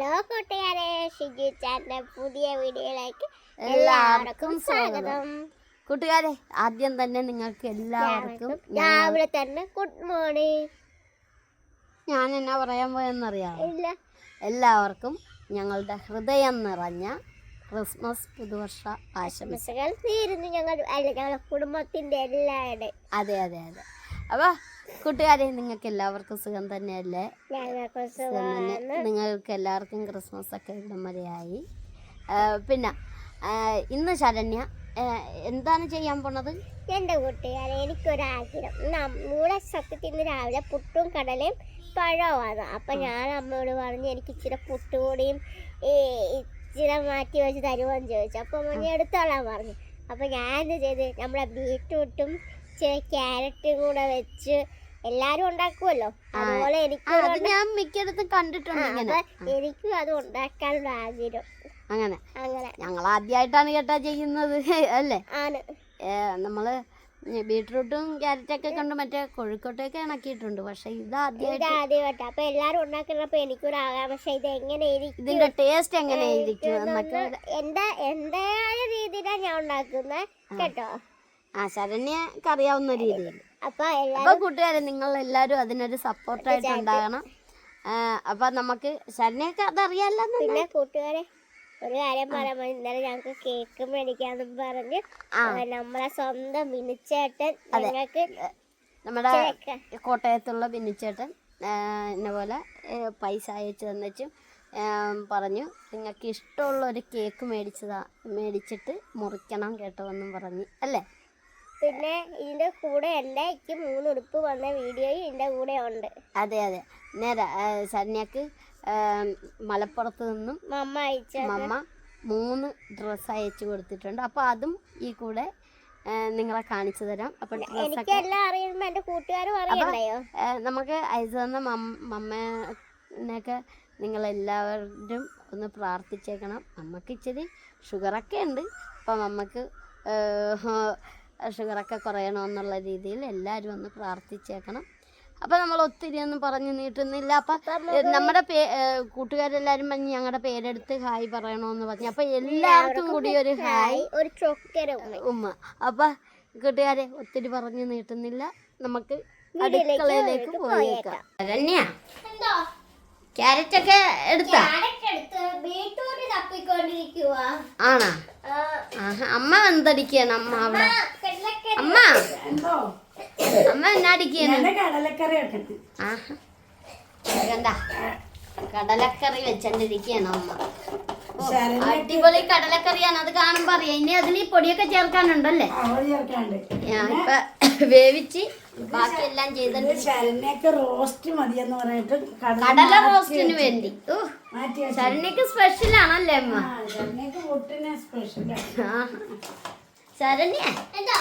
Hello കൂട്ടുകാരെ ഷിജു ചാറിന്റെ പുതിയ വീഡിയോയിലേക്ക് എല്ലാവർക്കും സ്വാഗതം. കൂട്ടുകാരെ ആദ്യം തന്നെ നിങ്ങൾക്ക് എല്ലാവർക്കും രാവിലെ തന്നെ ഗുഡ് മോർണിംഗ് ഞാൻ എന്നാ പറയാൻ പോയെന്നറിയാം ഇല്ല. എല്ലാവർക്കും ഞങ്ങളുടെ ഹൃദയം നിറഞ്ഞ ക്രിസ്മസ് പുതുവർഷ ആശംസകൾ. തീരുന്നു ഞങ്ങൾ അല്ല ഞങ്ങളുടെ കുടുംബത്തിന്റെ എല്ലാവരുടെ അതെ അതെ അതെ. അപ്പോൾ കൂട്ടുകാരെ നിങ്ങൾക്ക് എല്ലാവർക്കും സുഖം തന്നെയല്ലേ? സുഖം തന്നെ. നിങ്ങൾക്ക് എല്ലാവർക്കും ക്രിസ്മസ് ഒക്കെ ഇവിടം വരെയായി പിന്നെ ഇന്ന് ശരണ്യ എന്താണ് ചെയ്യാൻ പോണത്? എന്റെ കൂട്ടുകാരെ എനിക്കൊരാഗ്രഹം. നമ്മുടെ സത്യത്തിൽ നിന്ന് രാവിലെ പുട്ടും കടലയും പഴമാണ് അപ്പൊ ഞാൻ അമ്മയോട് പറഞ്ഞു എനിക്ക് ഇച്ചിരി പുട്ടുകൂടിയും ഈ ഇച്ചിരി മാറ്റി വെച്ച് തരുമോന്ന് ചോദിച്ചു. അപ്പൊ അമ്മ എടുത്തോളാൻ പറഞ്ഞു. അപ്പൊ ഞാൻ എന്ത് ചെയ്ത് നമ്മുടെ ബീറ്റ്റൂട്ടും ഇച്ചിരി ക്യാരറ്റും കൂടെ വെച്ച് എല്ലാരും ഉണ്ടാക്കുമല്ലോ അതുപോലെ എനിക്ക് ഞാൻ മിക്കയിടത്തും കണ്ടിട്ടുണ്ട് എനിക്കും അത് ഉണ്ടാക്കാനുള്ള ആഗ്രഹം. അങ്ങനെ. അങ്ങനെ. ഞങ്ങൾ ആദ്യമായിട്ടാണ് കേട്ടാ ചെയ്യുന്നത് അല്ലേ? ആണ്. നമ്മൾ ബീട്രൂട്ടും ക്യാരറ്റൊക്കെ കണ്ട് മറ്റേ കോഴിക്കോട്ടൊക്കെ ഇണക്കിയിട്ടുണ്ട്. പക്ഷെ ഇത് ആദ്യമായിട്ട്. അപ്പൊ എല്ലാരും ഉണ്ടാക്കുന്നപ്പോ എനിക്കൊരു ആകാംക്ഷ ഇത് എങ്ങനെ ഇതിന്റെ ടേസ്റ്റ് എങ്ങനെ എന്നൊക്കെ എന്താ എന്റെ എന്റേതായ രീതിയിലാണ് ഞാൻ ഉണ്ടാക്കുന്നത് കേട്ടോ? ആ ശരണ്യക്ക് അറിയാവുന്ന രീതിയിൽ അപ്പൊ അപ്പൊ കൂട്ടുകാരെ നിങ്ങൾ എല്ലാരും അതിനൊരു സപ്പോർട്ടായിട്ട് ഉണ്ടാകണം. അപ്പൊ നമുക്ക് ശരണ്യൊക്കെ അതറിയാലോ പിന്നെ കൂട്ടുകാരെ ഒരു കാര്യം പറയുമ്പോ ഇന്നലെ ഞങ്ങക്ക് കേക്ക് മേടിക്കാന്നും പറഞ്ഞ് നമ്മളെ സ്വന്തം മിനിച്ചേട്ടൻ ഞങ്ങൾക്ക് നമ്മുടെ കോട്ടയത്തുള്ള ബിന്നിച്ചേട്ടൻ എന്നെ പോലെ പൈസ അയച്ചു തന്നിച്ചും പറഞ്ഞു നിങ്ങൾക്ക് ഇഷ്ടമുള്ള ഒരു കേക്ക് മേടിച്ചതാ മേടിച്ചിട്ട് മുറിക്കണം കേട്ടോ എന്നും പറഞ്ഞു അല്ലേ? പിന്നെ ഇതിന്റെ കൂടെ എന്റെ എനിക്ക് മൂന്ന് ഉടുപ്പ് വന്ന വീഡിയോയും ഇതിന്റെ കൂടെ ഉണ്ട്. അതെ അതെ. നേരെ സന്യക്ക് മലപ്പുറത്ത് നിന്നും മമ്മ അയച്ച മമ്മ മൂന്ന് ഡ്രസ്സ് അയച്ചു കൊടുത്തിട്ടുണ്ട്. അപ്പോൾ അതും ഈ കൂടെ നിങ്ങളെ കാണിച്ചു തരാം. ഏ, നമുക്ക് അയച്ചു തന്ന നിങ്ങൾ നിങ്ങളെല്ലാവരും ഒന്ന് പ്രാർത്ഥിച്ചേക്കണം. അമ്മയ്ക്ക് ഇച്ചിരി ഷുഗറൊക്കെ ഉണ്ട്. അപ്പം അമ്മയ്ക്ക് ഷുഗറൊക്കെ കുറയണമെന്നുള്ള രീതിയിൽ എല്ലാവരും ഒന്ന് പ്രാർത്ഥിച്ചേക്കണം. അപ്പം നമ്മൾ ഒത്തിരി ഒന്നും പറഞ്ഞു നീട്ടുന്നില്ല. അപ്പം നമ്മുടെ പേ കൂട്ടുകാരെല്ലാവരും പറഞ്ഞ് ഞങ്ങളുടെ പേരെടുത്ത് ഹായ് പറയണമെന്ന് പറഞ്ഞു. അപ്പം എല്ലാവർക്കും കൂടി ഒരു ഹായ് ഒരു ചൊക്കര ഉമ്മ. അപ്പം കൂട്ടുകാരെ ഒത്തിരി പറഞ്ഞു നീട്ടുന്നില്ല. നമുക്ക് അടുക്കളയിലേക്ക് പോയേക്കാം. ക്യാരറ്റ് ഒക്കെ എടുത്താ ആണോ? അമ്മ എന്തടിക്കാണ്? അമ്മ അവിടെ. അമ്മ. അമ്മ എന്നാടിക്കാണ് കടലക്കറി വെക്കട്ടെ. ആഹാ. കണ്ട? കടലക്കറി വെച്ചോണ്ടിരിക്കുകയാണ് അമ്മ. അടിപൊളി കടലക്കറിയാണ്. അത് കാണുമ്പോ അറിയാം. ഇനി അതിൽ ഈ പൊടിയൊക്കെ ചേർക്കാനുണ്ടല്ലേ? ഞാൻ ഇപ്പൊ വേവിച്ച് ബാക്കിയെല്ലാം ചെയ്തിട്ട് റോസ്റ്റ് മതിയെന്ന് പറഞ്ഞിട്ട് കടല കടല റോസ്റ്റിന് വേണ്ടി. ഓ ശരണ്യക്ക് സ്പെഷ്യൽ ആണല്ലേ അമ്മ. ശരണ്യ? എന്തോ?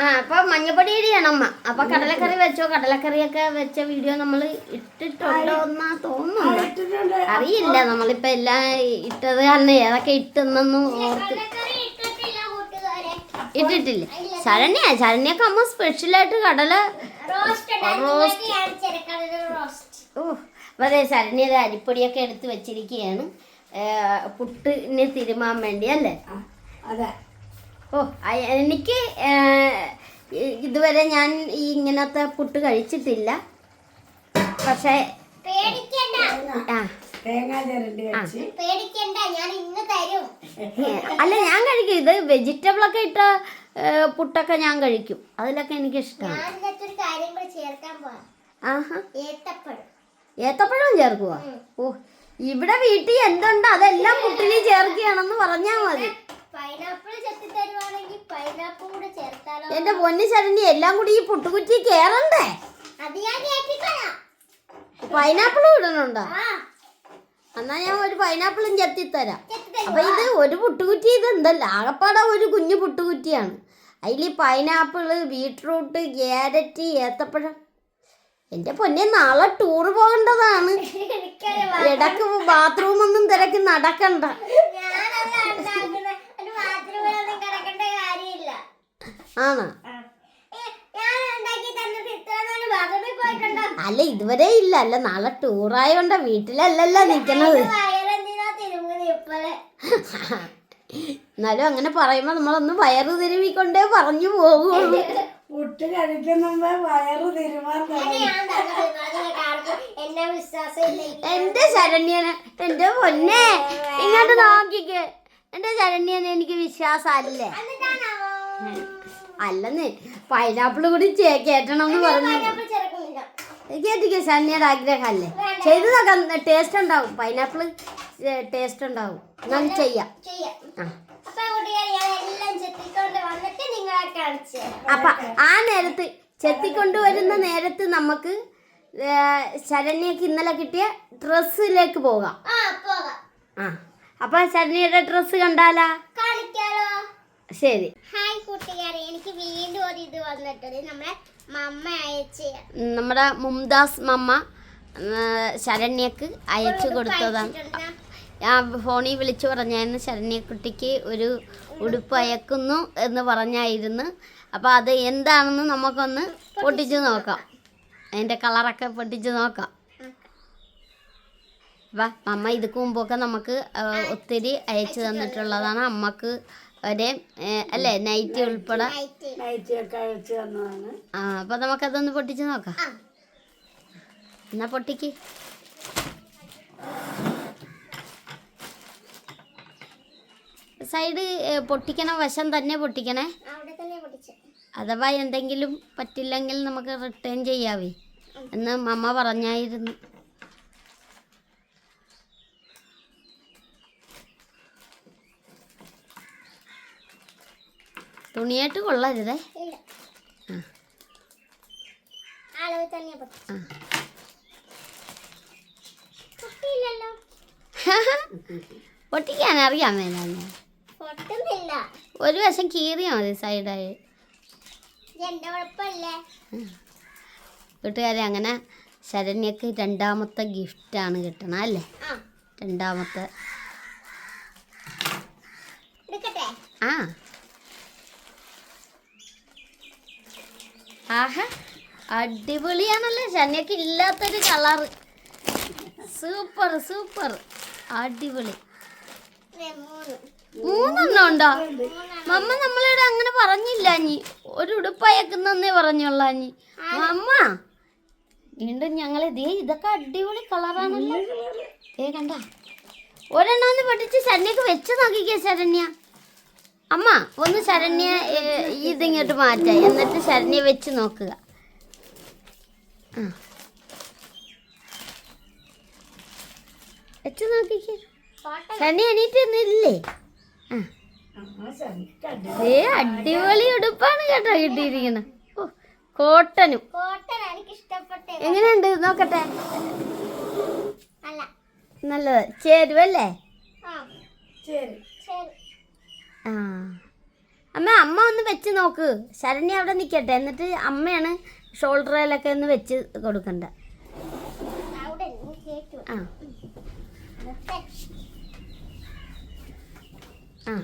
ആ അപ്പൊ മഞ്ഞപ്പൊടി ഇടിയാണ് അമ്മ അപ്പൊ കടലക്കറി വെച്ചോ കടലക്കറിയൊക്കെ വെച്ച വീഡിയോ നമ്മൾ ഇട്ടിട്ടുണ്ടോ എന്നാ തോന്നുന്നു. അറിയില്ല നമ്മളിപ്പോ എല്ലാം ഇട്ടത് കാരണം ഏതൊക്കെ ഇട്ടെന്നൊന്നും ഓർത്ത് കടലക്കറി ഇട്ടിട്ടില്ല കൂട്ടുകാരെ. ഇട്ടിട്ടില്ല. ശരണ്യ ശരണ്യൊക്കെ അമ്മ സ്പെഷ്യലായിട്ട് കടല റോസ്റ്റ് റോസ്റ്റ് കടല റോസ്റ്റ് ഓ അതെ ശരണ്യത് അരിപ്പൊടിയൊക്കെ എടുത്ത് വെച്ചിരിക്കുകയാണ് പുട്ടിന് തിരുമാൻ വേണ്ടി അല്ലേ അതെ. ഓ എനിക്ക് ഇതുവരെ ഞാൻ ഈ ഇങ്ങനത്തെ പുട്ട് കഴിച്ചിട്ടില്ല. പക്ഷേ പേടിക്കണ്ട. ആ. തേങ്ങ ചിരണ്ടി വെച്ച്. പേടിക്കണ്ട ഞാൻ ഇന്ന് തരും. അല്ല ഞാൻ കഴിക്കും. ഇത് വെജിറ്റബിൾ ഒക്കെ ഇട്ട പുട്ടൊക്കെ ഞാൻ കഴിക്കും. അതിലൊക്കെ എനിക്ക് ഇഷ്ടമാണ് ഞാൻ ഇന്നത്തെ ഒരു ചേർക്കാൻ പോവാം. ആഹാ. ഏത്തപ്പഴം. ഏത്തപ്പഴം ചേർക്കുക ഓ ഇവിടെ വീട്ടിൽ എന്തുണ്ടോ? അതെല്ലാം പുട്ടിനെ ചേർക്കുകയാണെന്ന് പറഞ്ഞാൽ മതി. പൈനാപ്പിൾ ചെത്തി തരുവാണെങ്കിൽ പൈനാപ്പിൾ കൂടെ ചേർത്താലോ? എന്റെ പൊന്നു ശരണ്യ എല്ലാം കൂടി ഈ പുട്ടുകുറ്റി കേറണ്ടേ? അത് ഞാൻ കേട്ടിക്കോളാം പൈനാപ്പിളും ഇടണുണ്ടോ? എന്നാ ഞാൻ ഒരു പൈനാപ്പിളും ചെത്തിത്തരാം. ചെത്തി തരും അപ്പൊ ഇത് ഒരു പുട്ടുകുറ്റി ഇത് എന്തല്ല ആകപ്പാടെ ഒരു കുഞ്ഞു പുട്ടുകുറ്റിയാണ്. അതിൽ പൈനാപ്പിൾ ബീട്രൂട്ട് ക്യാരറ്റ് ഏത്തപ്പഴം. എന്റെ പൊന്നെ നാളെ ടൂർ പോകേണ്ടതാണ്. ഇടയ്ക്ക് ബാത്റൂമൊന്നും തിരക്കി നടക്കണ്ട ഞാനല്ല ഉണ്ടാക്കുന്നത് ഒരു ബാത്റൂമിലൊന്നും കിടക്കേണ്ട കാര്യമില്ല ആണ് ഏ, ഞാൻ ഉണ്ടാക്കി തന്നിട്ട് ഇത്ര നാൾ ബാത്റൂമിൽ പോയിട്ടുണ്ടോ? അല്ല ഇതുവരെ ഇല്ല. അല്ല നാളെ ടൂറായോണ്ട വീട്ടിലല്ലല്ലോ നിക്കണത്. എന്നാലും അങ്ങനെ പറയുമ്പോ നമ്മളൊന്ന് വയറ് തിരുവിക്കൊണ്ടേ പറഞ്ഞു പോകുള്ളൂ. പുട്ട് വയറ് എന്റെ ശരണ്യന് എന്റെ പൊന്നെ ഇങ്ങോട്ട് നോക്കിക്ക്. എന്റെ ശരണ്യന് എനിക്ക് വിശ്വാസമല്ലേ? അല്ലെന്ന് പൈനാപ്പിൾ കൂടി കേട്ടണം എന്ന് പറഞ്ഞു. സന്നിയുടെ കേട്ടിക്ക് ശരണ്യയുടെ ആഗ്രഹമല്ലേ? ചെയ്ത് നോക്കാം ടേസ്റ്റ് ഉണ്ടാവും. പൈനാപ്പിൾ ടേസ്റ്റ് ഉണ്ടാവും. നമുക്ക് ചെയ്യാം. അപ്പൊ ആ നേരത്ത് ചെത്തിക്കൊണ്ടുവരുന്ന നേരത്ത് നമുക്ക് ശരണ്യക്ക് ഇന്നലെ കിട്ടിയ ഡ്രസ്സിലേക്ക് പോകാം. ആ പോകാം. ആ. അപ്പൊ ശരണ്യയുടെ ഡ്രസ്സ് കണ്ടാലാ? കാണിക്കാലോ. ശരി. ഹായ് കൂട്ടുകാരെ എനിക്ക് വീണ്ടും ഒരു ഇത് വന്നിട്ടുണ്ട്. നമ്മുടെ മമ്മ അയച്ച നമ്മുടെ മുംതാസ് മമ്മ ശരണ്യക്ക് അയച്ചു കൊടുത്തതാണ്. ആ ഞാൻ ഫോണിൽ വിളിച്ചു പറഞ്ഞായിരുന്നു ശരണ്യക്കുട്ടിക്ക് ഒരു ഉടുപ്പ് അയക്കുന്നു എന്ന് പറഞ്ഞായിരുന്നു. അപ്പോൾ അത് എന്താണെന്ന് നമുക്കൊന്ന് പൊട്ടിച്ചു നോക്കാം. അതിന്റെ കളറൊക്കെ പൊട്ടിച്ചു നോക്കാം. അപ്പം അമ്മ ഇതിക്ക് മുമ്പൊക്കെ നമുക്ക് ഒത്തിരി അയച്ചു തന്നിട്ടുള്ളതാണ്. അമ്മയ്ക്ക് ഒരേ അല്ലേ നൈറ്റി ഉൾപ്പെടെ? ആ അപ്പൊ നമുക്കതൊന്ന് പൊട്ടിച്ച് നോക്കാം. എന്നാ പൊട്ടിക്ക്. സൈഡ് പൊട്ടിക്കണം വശം തന്നെ പൊട്ടിക്കണേ? അവിടെ തന്നെ പൊട്ടിച്ചു. അഥവാ എന്തെങ്കിലും പറ്റില്ലെങ്കിൽ നമുക്ക് റിട്ടേൺ ചെയ്യാവേ. എന്ന് മമ്മ പറഞ്ഞായിരുന്നു. തുണിയായിട്ട് കൊള്ളരുതേ പൊട്ടിക്കാൻ അറിയാൻ മേലാന്ന് ഒരു വശം കീറിയാ മതി സൈഡായി. വീട്ടുകാരെ അങ്ങനെ ശരണ്യക്ക് രണ്ടാമത്തെ ഗിഫ്റ്റാണ് കിട്ടണം അല്ലേ? രണ്ടാമത്തെ. ആ. ആഹാ അടിപൊളിയാണല്ലേ? ശനിയൊക്കെ ഇല്ലാത്തൊരു കളറ്. Super super. അടിപൊളി. മൂന്ന് മൂന്നെണ്ണം ഉണ്ടോ? മമ്മ നമ്മളിവിടെ അങ്ങനെ പറഞ്ഞില്ല അഞ്ഞി ഒരു ഉടുപ്പയക്കുന്നേ പറഞ്ഞുള്ള അഞ്ഞി മമ്മ വീണ്ടും ഞങ്ങൾ ദേ ഇതൊക്കെ അടിപൊളി കളറാണല്ലോ. ദേ കണ്ട. ഒരെണ്ണം പഠിച്ച് ശനിയൊക്കെ വെച്ച് നോക്കിക്കേ ശരണ്യ. അമ്മ ഒന്ന് ശരണ്യ ഇതിങ്ങോട്ട് മാറ്റാം എന്നിട്ട് ശരണ്യ വെച്ച് നോക്കുക. വെച്ച് നോക്കിക്കേ. ശരണ്യ എണീറ്റ് ശരിക്കടി ഏ അടിപൊളി ഉടുപ്പാണ് കേട്ടോ കിട്ടിയിരിക്കുന്നത്. ഓ കോട്ടനും. കോട്ടൺ എനിക്ക് ഇഷ്ടപ്പെട്ടേ എങ്ങനെയുണ്ട്? നോക്കട്ടെ. നല്ലത്. ചേരുവല്ലേ? ശരി ആ. അമ്മ അമ്മ ഒന്ന് വെച്ച് നോക്ക്. ശരണ്യ അവിടെ നിൽക്കട്ടെ എന്നിട്ട് അമ്മയാണ് ഷോൾഡറിലൊക്കെ ഒന്ന് വെച്ച് കൊടുക്കണ്ട. ആ. ആ.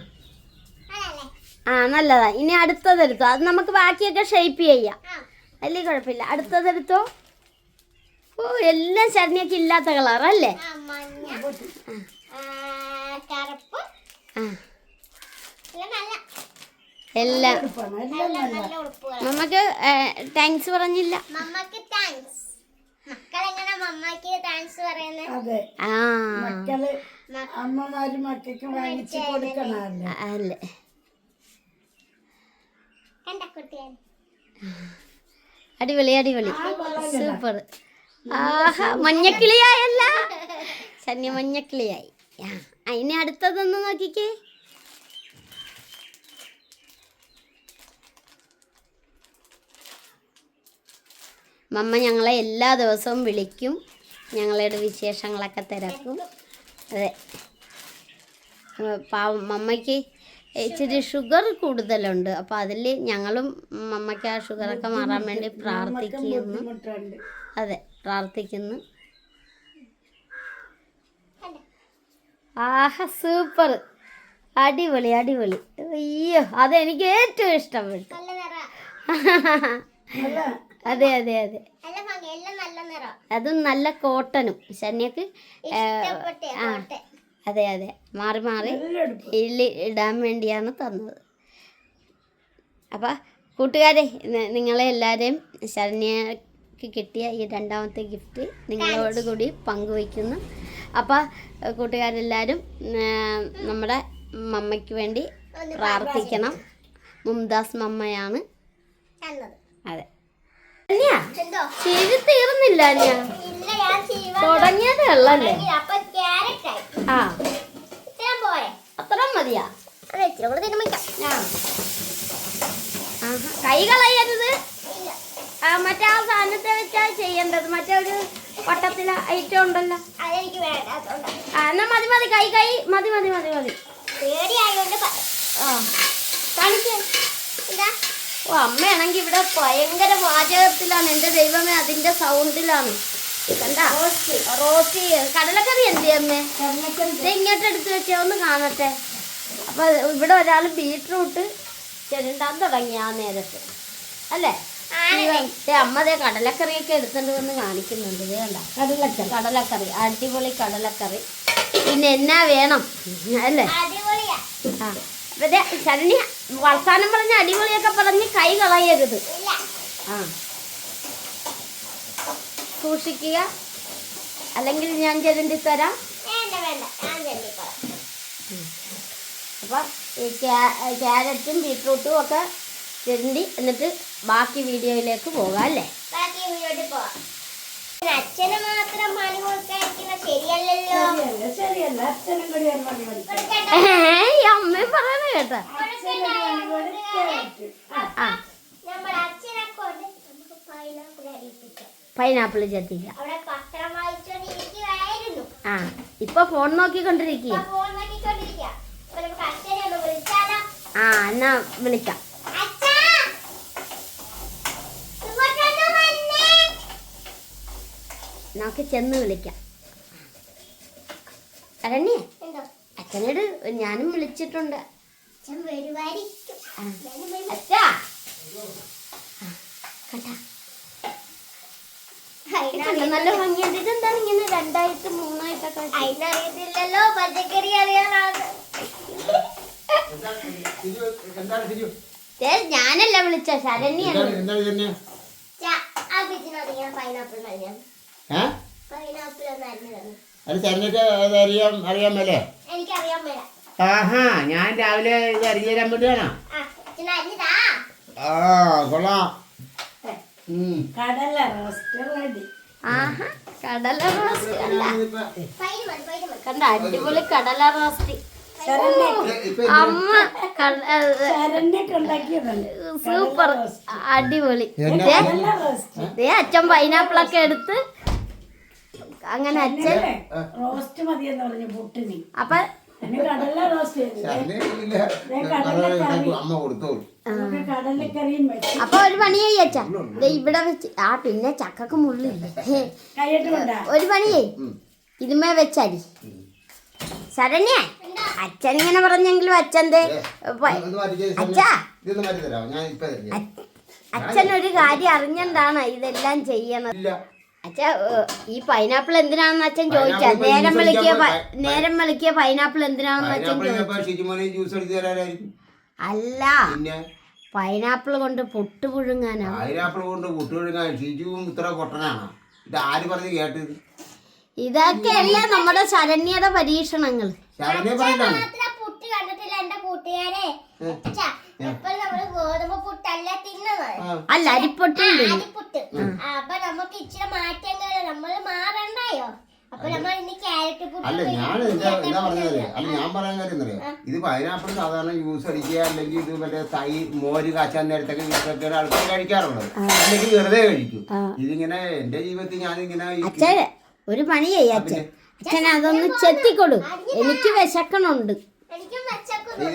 ആ നല്ലതാ. ഇനി അടുത്തതെടുത്തോ അത് നമുക്ക് ബാക്കിയൊക്കെ ഷേപ്പ് ചെയ്യാം. വലിയ കുഴപ്പമില്ല. അടുത്തതെടുത്തോ ഓ എല്ലാം ശരണിയൊക്കെ ഇല്ലാത്ത കളറല്ലേ ആ മഞ്ഞ ആ, കറുപ്പ് ആ എല്ലാം. നമുക്ക് താങ്ക്സ് പറഞ്ഞില്ല. മമ്മക്ക് താങ്ക്സ് മക്കളെങ്ങനെ മമ്മക്ക് താങ്ക്സ് പറയുന്നത് അതെ. ആ. മക്കൾ അമ്മമാര് മക്കൾക്ക് വാങ്ങിച്ചു കൊടുക്കണല്ലേ അല്ലേ. അടിപൊളി അടിപൊളി. സൂപ്പർ ആഹാ മഞ്ഞക്കിളിയായല്ല. ശനി മഞ്ഞക്കിളിയായി. ആ, ഇനി അടുത്തതൊന്ന് നോക്കിക്കേ. മമ്മ ഞങ്ങളെ എല്ലാ ദിവസവും വിളിക്കും. ഞങ്ങളുടെ വിശേഷങ്ങളൊക്കെ തിരക്കും. അതെ. പാവം മമ്മയ്ക്ക് ഇച്ചിരി ഷുഗർ കൂടുതലുണ്ട്. അപ്പോൾ അതിൽ ഞങ്ങളും മമ്മയ്ക്ക് ആ ഷുഗറൊക്കെ മാറാൻ വേണ്ടി പ്രാർത്ഥിക്കുന്നു. അതെ പ്രാർത്ഥിക്കുന്നു. ആഹ സൂപ്പർ. അടിപൊളി അടിപൊളി. അയ്യോ അതെനിക്ക് ഏറ്റവും ഇഷ്ടപ്പെട്ടു. അതെ അതെ അതെ. നല്ല എല്ലാം നല്ല നിറം. അതും നല്ല കോട്ടനും. ശനിയക്ക് ഇഷ്ടപ്പെട്ടേ കോട്ടെ അതെ അതെ. മാറി മാറി ഇല്ലി ഇടാൻ വേണ്ടിയാണ് തന്നത്. അപ്പം കൂട്ടുകാരെ നിങ്ങളെ എല്ലാവരെയും ശരണ്യക്ക് കിട്ടിയ ഈ രണ്ടാമത്തെ ഗിഫ്റ്റ് നിങ്ങളോട് കൂടി പങ്കുവയ്ക്കുന്നു. അപ്പോൾ കൂട്ടുകാരെല്ലാരും നമ്മുടെ മമ്മയ്ക്ക് വേണ്ടി പ്രാർത്ഥിക്കണം. മുംതാസ് മമ്മയാണ്. തന്നത്. അതെ. ചിരി തീർന്നില്ല ഞാൻ തുടങ്ങിയതേ ഉള്ളല്ലേ? ആ. അത്ര മതിയാ. കൈ കളയരുത്. മറ്റേ ആ സാധനത്തെ വെച്ചാ ചെയ്യേണ്ടത്. മറ്റേ ഒരു വട്ടത്തിലെ ഐറ്റം ഉണ്ടല്ലോ. എന്നാ മതി മതി. കൈ കൈ. മതി മതി മതി മതി. പേടിയായോണ്ട് ആ. കാണിക്കേ. എന്താ? ഓ അമ്മയാണെങ്കിൽ ഇവിടെ ഭയങ്കര പാചകത്തിലാണ് എന്റെ ദൈവമേ അതിന്റെ സൗണ്ടിലാണ് കണ്ട? റോസ്റ്റ്. കടലക്കറി എന്ത് അമ്മേ? ഇത് ഇങ്ങോട്ട് എടുത്ത് വെച്ചാൽ ഒന്ന് കാണട്ടെ. അപ്പൊ ഇവിടെ ഒരാൾ ബീട്രൂട്ട് ചെരുണ്ടാൻ തുടങ്ങി ആ നേരത്ത്. അല്ലേ? ദേ അമ്മ ദേ കടലക്കറിയൊക്കെ എടുത്തുകൊണ്ട് വന്ന് കാണിക്കുന്നുണ്ട്. വേണ്ട കടലക്കറി. കടലക്കറി. അടിപൊളി കടലക്കറി. പിന്നെ എന്നാ വേണം? അല്ലേ? ആ. അപ്പൊ ശരണി വർത്താനം പറഞ്ഞ അടിപൊളിയൊക്കെ പറഞ്ഞ് കൈ കളയരുത്. ആ. സൂക്ഷിക്കുക. അല്ലെങ്കിൽ ഞാൻ ചെല്ലി തരാം. അപ്പൊ അപ്പോൾ ഈ ക്യാ- ക്യാരറ്റും ബീട്രൂട്ടും ഒക്കെ ചെരുണ്ടി എന്നിട്ട് ബാക്കി വീഡിയോയിലേക്ക് പോകാം അല്ലേ? ബാക്കി വീട്ടിൽ പോവാം. അച്ഛന് മാത്രം പണി കൊടുക്കാതിരിക്കുന്ന അമ്മയും പറയുന്നത് കേട്ടാ. ആ. അച്ഛനെ കൊണ്ട് നമുക്ക് പൈനാപ്പിൾ ചെത്തിക്ക ആ ഇപ്പൊ ഫോൺ നോക്കിക്കൊണ്ടിരിക്കുക ആ എന്നാ വിളിക്കാം. നമുക്ക് ചെന്ന് വിളിക്കാം. അരണ്യേ? എന്തോ? അച്ഛനോട് ഞാനും വിളിച്ചിട്ടുണ്ട്. അച്ഛാ! നല്ല ഭംഗിയുണ്ട്. ഇതെന്താണ് ഇങ്ങനെ രണ്ടായിട്ട് മൂന്നായിട്ടൊക്കെ? അതിനറിയത്തില്ലല്ലോ പച്ചക്കറി അറിയാനാണ്. ദേ, ഞാനല്ല വിളിച്ച. ശരണ്യാണ്. പൈനാപ്പിൾ പൈനാപ്പിൾ അത് തന്നിട്ട് അത് അറിയാൻ അറിയാൻ മേലേ? ആഹാ ഞാൻ രാവിലെ ഇത് അറിഞ്ഞു തരാൻ വേണ്ടിയാണോ ആ കൊള്ളാം. കടല റോസ്റ്റ് റെഡി ആഹാ കടല റോസ്റ്റ് കണ്ട അടിപൊളി കടല റോസ്റ്റ് അമ്മ സൂപ്പർ. അടിപൊളി. അച്ഛൻ പൈനാപ്പിളൊക്കെ എടുത്ത് അങ്ങനെ അച്ഛൻ റോസ്റ്റ് മതിയെന്ന് പറഞ്ഞു പുട്ടിന്. അപ്പൊ കടല റോസ്റ്റ് കടലക്കറിയും അപ്പൊ ഒരു പണി ചെയ്യ അച്ഛാ ഇവിടെ വെച്ച്. ആ പിന്നെ ചക്കക്ക് മുള്ളില്ലേ കൊണ്ടാ. ഒരു പണി ചെയ്യ് ഉം. ഇതുമേ വെച്ചാടി. ശരണ്യ അച്ഛൻ ഇങ്ങനെ പറഞ്ഞെങ്കിലും അച്ഛന്റെ അച്ഛാ. അച്ഛൻ ഒരു കാര്യം അറിഞ്ഞണ്ടാണ് ഇതെല്ലാം ചെയ്യണത്? അച്ഛാ ഈ പൈനാപ്പിൾ എന്തിനാണെന്ന് അച്ഛൻ ചോദിച്ചാ? നേരം വിളിക്കിയ നേരം വിളിക്കിയ പൈനാപ്പിൾ എന്തിനാണെന്ന് അച്ഛൻ പൈനാപ്പിൾ ചോദിച്ചു? അല്ല പിന്നെ? പൈനാപ്പിൾ കൊണ്ട് പൊട്ട് പുഴുങ്ങാനാ. പൈനാപ്പിൾ കൊണ്ട് കുട്ടിയൊഴുങ്ങാൻ ഷിജുവും ഇത്ര പൊട്ടനാണ്? ഇത് ആര് പറഞ്ഞ് കേട്ടത്? ഇതൊക്കെയല്ല നമ്മുടെ ശരണ്യയുടെ പരീക്ഷണങ്ങൾ ശരണ്യ പുട്ട് കണ്ടിട്ടില്ല എന്റെ കൂട്ടുകാരെ. അല്ല അരിപ്പൊട്ടുണ്ട് അരിപ്പുട്ട്. അപ്പൊ നമുക്ക് ഇച്ചിരി മാറ്റം നമ്മൾ മാറണ്ടായോ? അല്ല. ഞാൻ എന്താ എന്താ പറഞ്ഞത്? അല്ല ഞാൻ പറയാൻ കാര്യം അറിയാം? ഇത് പൈനാപ്പിൾ സാധാരണ യൂസ് അടിക്കുക അല്ലെങ്കിൽ ഇത് മറ്റേ തൈ മോര് കാച്ചാൻ നേരത്തൊക്കെ ഇതൊക്കെ ആൾക്കാർ കഴിക്കാറുള്ളത്. അല്ലെങ്കിൽ വെറുതെ കഴിക്കും. ഇതിങ്ങനെ എന്റെ ജീവിതത്തിൽ ഞാനിങ്ങനെ ഇങ്ങനെ ഒരു പണി ചെയ്യാ അച്ഛൻ അതൊന്ന് ചെത്തിക്കൊടു. എനിക്ക് വിശക്കണുണ്ട്. ഇത്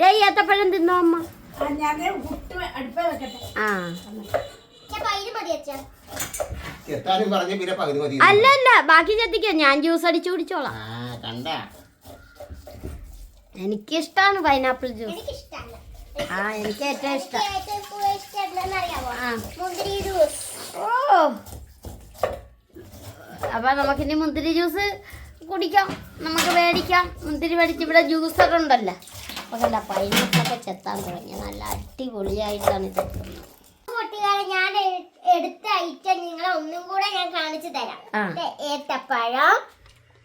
ഏത്തപ്പഴം ഏത്തപ്പഴം തിന്നോ അമ്മ. ആ, ഞാൻ പുട്ട് അടുപ്പ വെക്കട്ടെ. ആ. ഞാൻ മതി അച്ഛാ. എത്താനും പറഞ്ഞ് പിന്നെ പകുതി മതി. അല്ല അല്ല ബാക്കി ചെത്തിക്ക. ഞാൻ ജ്യൂസ് അടിച്ചു കുടിച്ചോളാം. ആ കണ്ട. എനിക്കിഷ്ടാണ് പൈനാപ്പിൾ ജ്യൂസ്. ആ എനിക്ക് ഏറ്റവും ഇഷ്ടം. ഓ. അപ്പൊ നമുക്കിനി മുന്തിരി ജ്യൂസ് കുടിക്കാം നമുക്ക് മേടിക്കാം. മുന്തിരി മേടിച്ച് ഇവിടെ ജ്യൂസർ ഉണ്ടല്ലോ? അപ്പൊ കണ്ട പൈനാപ്പിളൊക്കെ ചെത്താൻ തുടങ്ങി. നല്ല അടിപൊളിയായിട്ടാണ് ഇത് കുട്ടികളെ ഞാൻ എടുത്ത ഐറ്റം നിങ്ങളെ ഒന്നും കൂടെ ഞാൻ കാണിച്ചു തരാം. ഏത്തപ്പഴം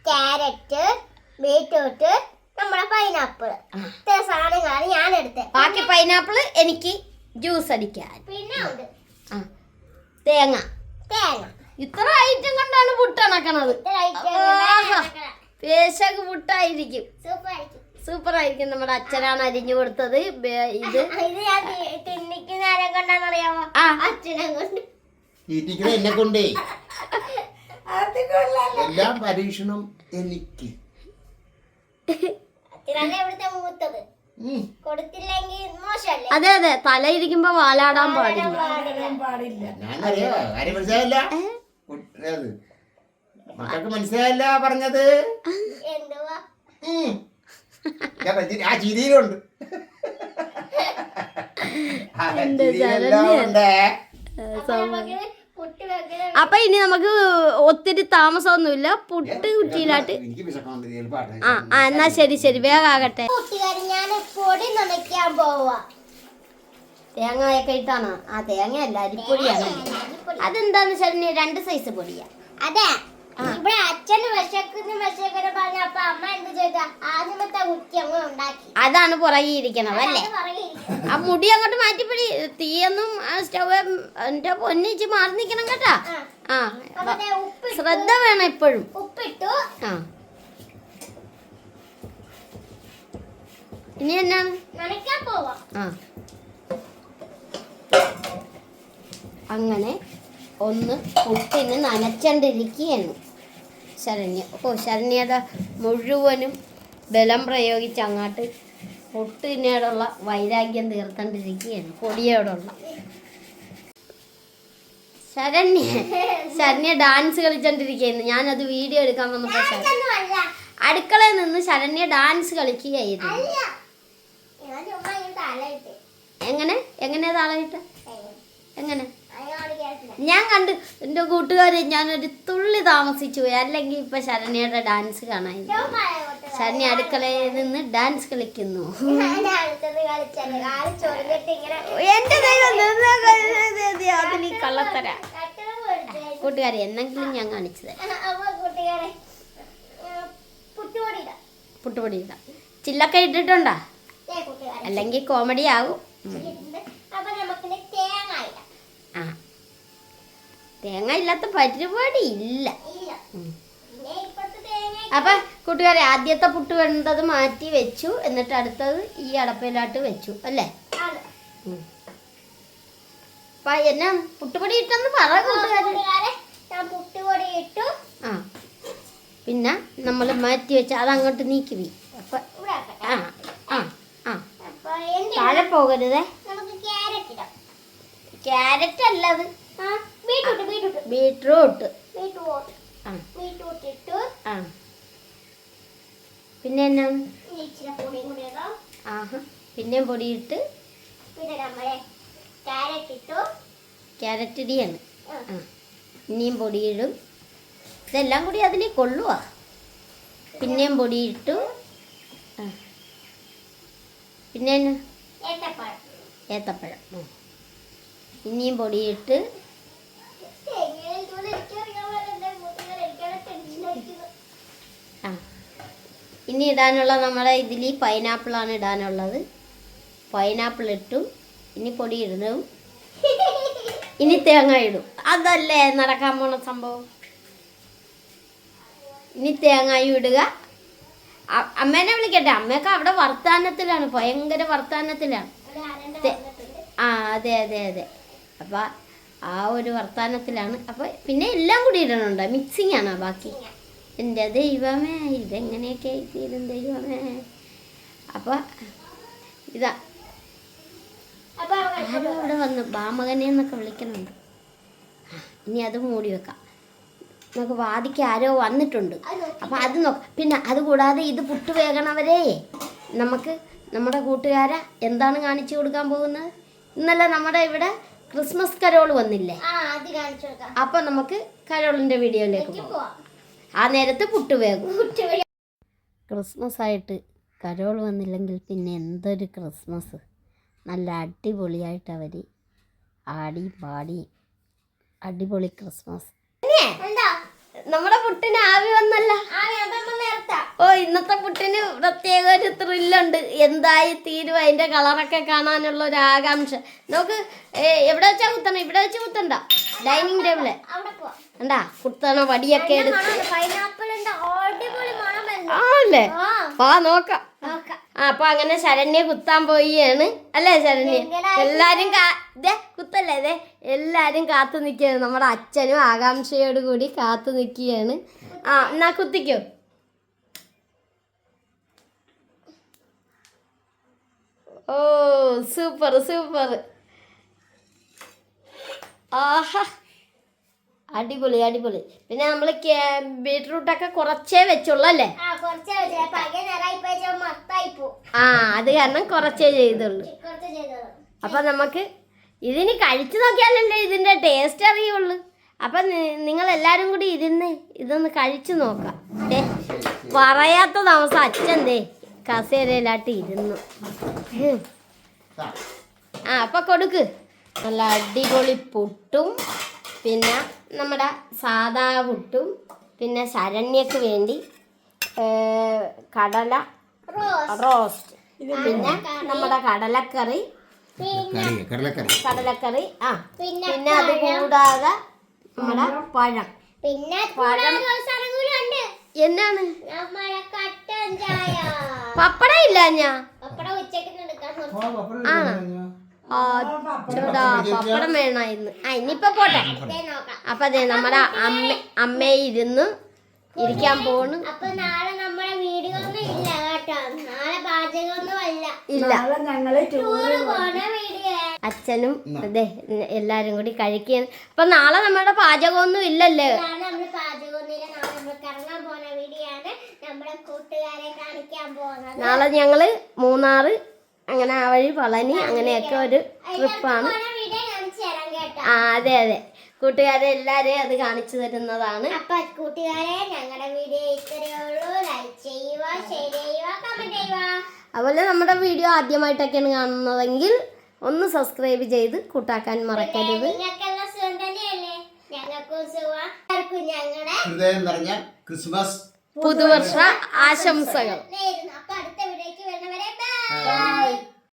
ക്യാരറ്റ് ബീറ്റ്റൂട്ട് നമ്മുടെ പൈനാപ്പിൾ ഇത്ര സാധനങ്ങളാണ് ഞാൻ എടുത്തത് ബാക്കി പൈനാപ്പിൾ എനിക്ക് ജ്യൂസ് അടിക്കാൻ. പിന്നെ ഉണ്ട്. തേങ്ങ. തേങ്ങ. ഇത്ര ഐറ്റം കൊണ്ടാണ് പുട്ടണക്കണത് ഇത്ര പേശക്ക് പുട്ടായിരിക്കും. സൂപ്പർ ആയിരിക്കും. സൂപ്പർ ആയിരിക്കും നമ്മുടെ അച്ഛനാണ് അരിഞ്ഞു കൊടുത്തത്. ഇത്. എന്നെ കൊണ്ടേ. എല്ലാ പരീക്ഷണം എനിക്ക്. അതെ അതെ. തല ഇരിക്കുമ്പോ വാലാടാൻ പാടില്ല. ഞാനറിയോ. കാര്യം മനസ്സിലായില്ല. അത് മക്കൾക്ക് മനസ്സിലായില്ല പറഞ്ഞത്? ആ ചിരിയിലുണ്ട് ആ ചിരിയിലെല്ലാം ഉണ്ട്. അപ്പൊ ഇനി നമുക്ക് ഒത്തിരി താമസമൊന്നുമില്ല. പുട്ട് കുറ്റിയിലാട്ട്. ആ ആ എന്നാ ശരി ശരി. വേഗം ആകട്ടെ. തേങ്ങയൊക്കെ ഇട്ടാണ്? ആ തേങ്ങ അല്ല അരിപ്പൊടിയാണ് അതെന്താന്ന് വെച്ചാൽ രണ്ട് സൈസ് പൊടിയാ. അതെ. ഇവിടെ അച്ഛന് വിശക്കുന്ന വിശക്കുന്ന പറഞ്ഞപ്പോ അമ്മ എന്ത് ചെയ്ത ആദ്യമത്തെ കുറ്റി അങ്ങ് ഉണ്ടാക്കി. അതാണ് പുറകെ ഇരിക്കണത് അല്ലേ? ആ മുടി അങ്ങോട്ട് മാറ്റിപ്പിടി തീയൊന്നും സ്റ്റവ് എന്റെ പൊന്നിച്ച് മാറി നിൽക്കണം കേട്ടാ. ആ. അപ്പൊ ശ്രദ്ധ വേണം എപ്പോഴും. ഉപ്പിട്ടു. ആ. ഇനി എന്നാണ്? അങ്ങനെ ഒന്ന് പുട്ടിന് നനച്ചണ്ടിരിക്കുകയാണ് ശരണ്യ ഓ ശരണ്യത മുഴുവനും ബലം പ്രയോഗിച്ച് അങ്ങോട്ട് പുട്ടിനോടുള്ള വൈരാഗ്യം തീർത്തണ്ടിരിക്കുകയാണ് പൊടിയോടുള്ള ശരണ്യ ശരണ്യ ഡാൻസ് കളിച്ചോണ്ടിരിക്കുന്നു ഞാനത് വീഡിയോ എടുക്കാൻ വന്നപ്പോൾ ഒന്നുമല്ല അടുക്കളയിൽ നിന്ന് ശരണ്യ ഡാൻസ് കളിക്കുകയായിരുന്നു. എങ്ങനെ? എങ്ങനെയാ താളായിട്ട് എങ്ങനെ? ഞാൻ കണ്ട് എന്റെ കൂട്ടുകാരെ ഞാനൊരു തുള്ളി താമസിച്ചു പോയി. അല്ലെങ്കിൽ ഇപ്പൊ ശരണ്യയുടെ ഡാൻസ് കാണാൻ ശരണ്യ അടുക്കളയിൽ നിന്ന് ഡാൻസ് കളിക്കുന്നു. ഈ കള്ളത്തര. കൂട്ടുകാരെ എന്നെങ്കിലും ഞാൻ കാണിച്ചു തരാം അപ്പൊ കൂട്ടുകാരെ പുട്ടുപൊടിയിടാം പുട്ടുപൊടി ഇടാം. ചില്ലൊക്കെ ഇട്ടിട്ടുണ്ടാ? അല്ലെങ്കിൽ കോമഡി ആകും ഉം. ഇന്ന് അപ്പൊ നമുക്കിന്ന് തേങ്ങ ഇടാം ആ തേങ്ങ ഇല്ലാത്ത പരിപാടി ഇല്ല. അപ്പൊ കൂട്ടുകാരെ ആദ്യത്തെ പുട്ട് വേണ്ടത് മാറ്റി വെച്ചു. എന്നിട്ട് അടുത്തത് ഈ അടപ്പയിലാട്ട് വെച്ചു. അല്ലേ. അപ്പൊ എന്നാ പുട്ടുപൊടി ഇട്ടെന്ന് പറ കൂട്ടുകാരെ. കൂട്ടുകാരെ ഞാൻ പുട്ടുപൊടി ഇട്ടു. ആ. പിന്നെ നമ്മൾ മാറ്റി വെച്ച അത് അങ്ങോട്ട് നീക്കി വി. അപ്പൊ ആ ആ ആ. താഴെ പോകരുതേ. ക്യാരറ്റ് അല്ല അത്. ആ. ബീട്രൂട്ട് പിന്നെ എന്നാ ആഹാ. പൊടിയിട്ട് പിന്നെ നമ്മളെ ക്യാരറ്റ് ഇട്ടു ക്യാരറ്റ് ഇടിയാണ് ആ. ആ. ഇനിയും പൊടിയിടും. ഇതെല്ലാം കൂടി അതിൽ കൊള്ളുക പിന്നെയും പൊടിയിട്ടു. പിന്നെ ഏത്തപ്പഴം. ഇനിയും പൊടിയിട്ട് ഇനി ഇടാനുള്ള നമ്മുടെ ഇതിൽ പൈനാപ്പിളാണ് ഇടാനുള്ളത്. പൈനാപ്പിൾ ഇട്ടു ഇനി പൊടി ഇടും. ഇനി തേങ്ങ ഇടും. അതല്ലേ നടക്കാൻ പോണ സംഭവം? ഇനി തേങ്ങയും ഇടുക. അമ്മേനെ വിളിക്കട്ടെ. അമ്മയൊക്കെ അവിടെ വർത്താനത്തിലാണ് ഭയങ്കര വർത്താനത്തിലാണ്. ആ അതെ അതെ അതെ. അപ്പം ആ ഒരു വർത്താനത്തിലാണ്. അപ്പം പിന്നെ എല്ലാം കൂടി ഇടണുണ്ട്. മിക്സിങ് ആണോ ബാക്കി. എന്റെ ദൈവമേ ഇതെങ്ങനെയൊക്കെ ആയിത്തീരും ദൈവമേ. അപ്പോൾ ഇതാ. ആരോ അവിടെ വന്ന് ബാമകനെ എന്നൊക്കെ വിളിക്കുന്നുണ്ട്. ഇനി അത് മൂടി വെക്കാം. നമുക്ക് വാദിക്ക് ആരോ വന്നിട്ടുണ്ട്. അപ്പം അത് നോക്കാം. പിന്നെ അതുകൂടാതെ ഇത് പുട്ട് വേകണവരേ നമുക്ക് നമ്മുടെ കൂട്ടുകാരെ എന്താണ് കാണിച്ചു കൊടുക്കാൻ പോകുന്നത്? ഇന്നലെ നമ്മുടെ ഇവിടെ ക്രിസ്മസ് കരോൾ വന്നില്ലേ? അപ്പം നമുക്ക് കരോളിന്റെ വീഡിയോയിലേക്ക് പോകാം. പോവാം. ആ നേരത്ത് പുട്ട് വേകും. ക്രിസ്മസ് ആയിട്ട് കരോൾ വന്നില്ലെങ്കിൽ പിന്നെ എന്തൊരു ക്രിസ്മസ്. നല്ല അടിപൊളിയായിട്ട് അവർ ആടി പാടി അടിപൊളി ക്രിസ്മസ്. എന്താ? നമ്മുടെ പുട്ടിന് ആവി വന്നല്ലോ. ഓ ഇന്നത്തെ പുട്ടിന് പ്രത്യേക ഒരു ത്രില്ലുണ്ട്. എന്തായി തീരും അതിന്റെ കളറൊക്കെ കാണാനുള്ള ഒരു ആകാംക്ഷ. നമുക്ക് എവിടെ വെച്ചാ കുത്തണം? ഇവിടെ വെച്ച് കുത്തണ്ട. Dining table. എന്താ കുത്തണ വടിയൊക്കെ എടുത്ത്. ആണല്ലേ വാ നോക്കാം. ആ അപ്പൊ അങ്ങനെ ശരണ്യ കുത്താൻ പോയിയാണ്. അല്ലേ ശരണ്യ? എല്ലാരും കുത്തല്ലേ? ദേ എല്ലാരും കാത്തു നിൽക്കുകയാണ്. നമ്മുടെ അച്ഛനും ആകാംക്ഷയോട് കൂടി കാത്തു നിൽക്കുകയാണ്. ആ എന്നാ കുത്തിക്കോ? ഓ സൂപ്പർ സൂപ്പർ. ആഹാ. അടിപൊളി അടിപൊളി. പിന്നെ നമ്മൾ ബീട്രൂട്ടൊക്കെ കുറച്ചേ വെച്ചുള്ളൂ അല്ലേ? ആ അത് കാരണം കുറച്ചേ ചെയ്തുള്ളൂ. അപ്പൊ നമുക്ക് ഇതിന് കഴിച്ചു നോക്കിയാലല്ലേ ഇതിന്റെ ടേസ്റ്റ് അറിയുള്ളൂ. അപ്പൊ നിങ്ങൾ എല്ലാരും കൂടി ഇരുന്ന് ഇതൊന്ന് കഴിച്ചു നോക്കാം. പറയാത്ത താമസം അച്ഛൻ ദേ. കസേരയിലാട്ട് ഇരുന്നു. ആ അപ്പൊ കൊടുക്ക്. നല്ല അടിപൊളി പുട്ടും പിന്നെ നമ്മുടെ സാദാ പുട്ടും പിന്നെ ശരണ്യക്ക് വേണ്ടി ഏ, കടല റോസ് റോസ്റ്റ്. പിന്നെ നമ്മുടെ കടലക്കറി. കറി കടലക്കറി ആ പിന്നെ പിന്നെ അത് കൂടാതെ നമ്മുടെ പഴം. പിന്നെ പഴം. എന്നാണ്? നമ്മളെ കട്ടൻ ചായ. പപ്പടം ഇല്ല ഞാൻ. പപ്പടം ചൂടാ വേണമായിരുന്നു ആ ഇനിയിപ്പോ പോട്ടെ. നോക്കാം. അപ്പൊ അതെ നമ്മുടെ അമ്മ അമ്മ ഇരുന്ന് ഇരിക്കാൻ പോണ്. അപ്പൊ നാളെ നമ്മുടെ വീഡിയോ ഒന്നും ഇല്ല കേട്ടോ. ഇല്ല. അച്ഛനും അതെ എല്ലാരും കൂടി കഴിക്കുകയാണ്. അപ്പൊ നാളെ നമ്മുടെ പാചകമൊന്നും ഇല്ലല്ലേ. നാളെ നമ്മൾ പാചകമൊന്നുമില്ല. നാളെ നമ്മൾ കറങ്ങാൻ പോണ വീഡിയോ ആണ് നമ്മുടെ കൂട്ടുകാരെ കാണിക്കാൻ പോകുന്നത്. നാളെ ഞങ്ങൾ മൂന്നാറ് അങ്ങനെ ആ വഴി പളനി അങ്ങനെയൊക്കെ ഒരു ട്രിപ്പാണ്. ആ അതെ അതെ. കൂട്ടുകാരെ എല്ലാരെയും അത് കാണിച്ചു തരുന്നതാണ്. അപ്പൊ കൂട്ടുകാരെ ഞങ്ങളുടെ വീഡിയോ ഇത്രയേ ഉള്ളൂ. ലൈക്ക് ചെയ്യുക ഷെയർ ചെയ്യുക കമന്റ് ചെയ്യുക. അതുപോലെ നമ്മുടെ വീഡിയോ ആദ്യമായിട്ടൊക്കെയാണ് കാണുന്നതെങ്കിൽ ഒന്ന് സബ്സ്ക്രൈബ് ചെയ്ത് കൂട്ടാക്കാൻ മറക്കരുത്. ഹൃദയം നിറഞ്ഞ ക്രിസ്മസ് പുതുവർഷ ആശംസകൾ.